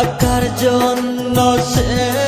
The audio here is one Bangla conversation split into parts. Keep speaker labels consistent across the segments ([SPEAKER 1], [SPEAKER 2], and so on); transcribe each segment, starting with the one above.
[SPEAKER 1] টাকার জন্য সে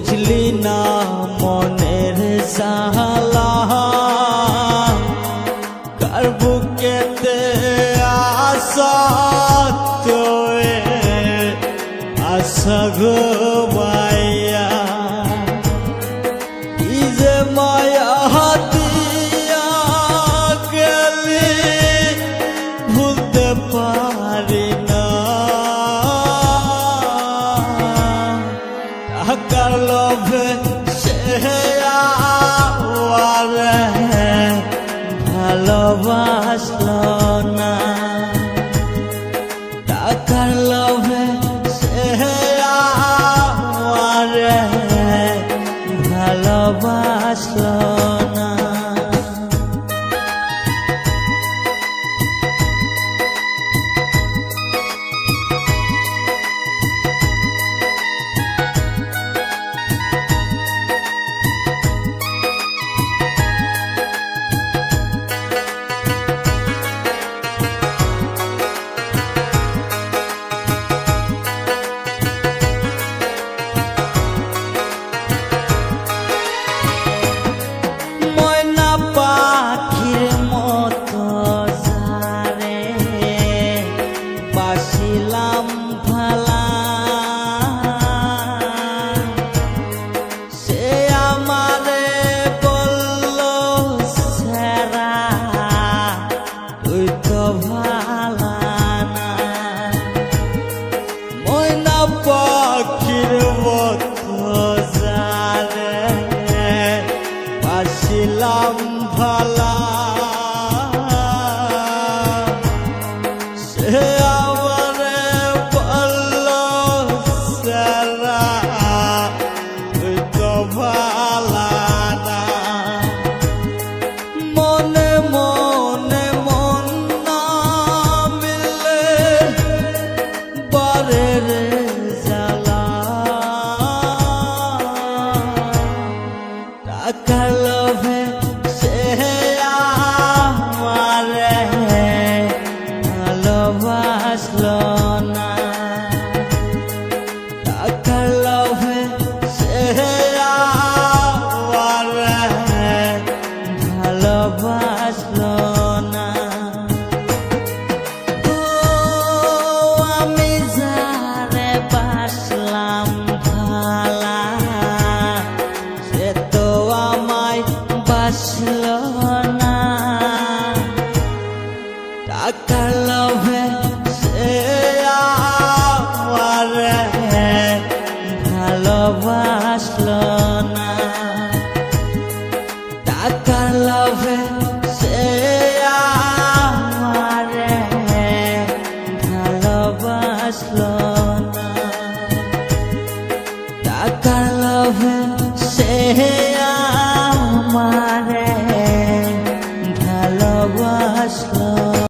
[SPEAKER 1] বুঝলি না মনের সাহালা কার বুকেতে আশা? তোয়ে আশা ভালোবাসলো টাকার না। টাকার